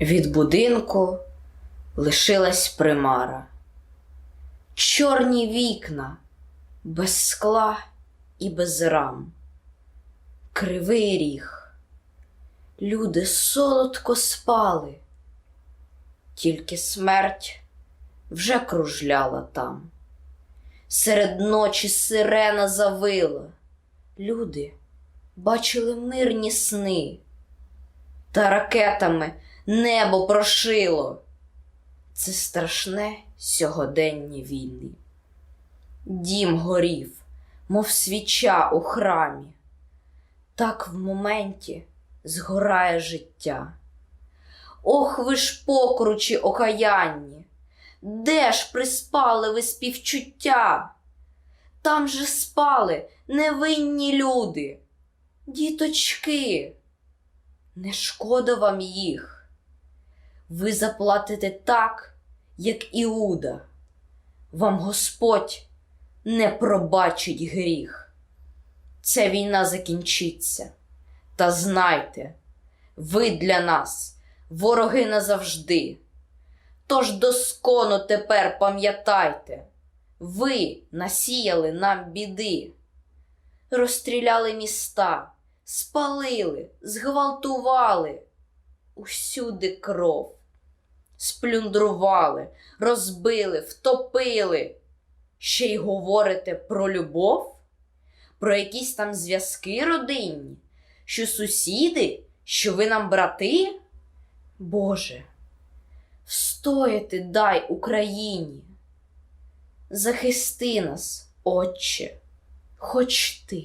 Від будинку лишилась примара. Чорні вікна, без скла і без рам. Кривий ріг. Люди солодко спали, тільки смерть вже кружляла там. Серед ночі сирена завила. Люди бачили мирні сни, та ракетами небо прошило. Це страшне сьогодення війни. Дім горів, мов свіча у храмі. Так в моменті згорає життя. Ох, ви ж покручі окаянні, де ж приспали ви співчуття? Там же спали невинні люди, діточки. Не шкода вам їх. Ви заплатите так, як Іуда. Вам Господь не пробачить гріх. Ця війна закінчиться. Та знайте, ви для нас вороги назавжди. Тож доскону тепер пам'ятайте, ви насіяли нам біди, розстріляли міста, спалили, зґвалтували, усюди кров, сплюндрували, розбили, втопили. Ще й говорите про любов, про якісь там зв'язки родинні, що сусіди, що ви нам брати? Боже, встояти дай Україні. Захисти нас, Отче, хоч ти.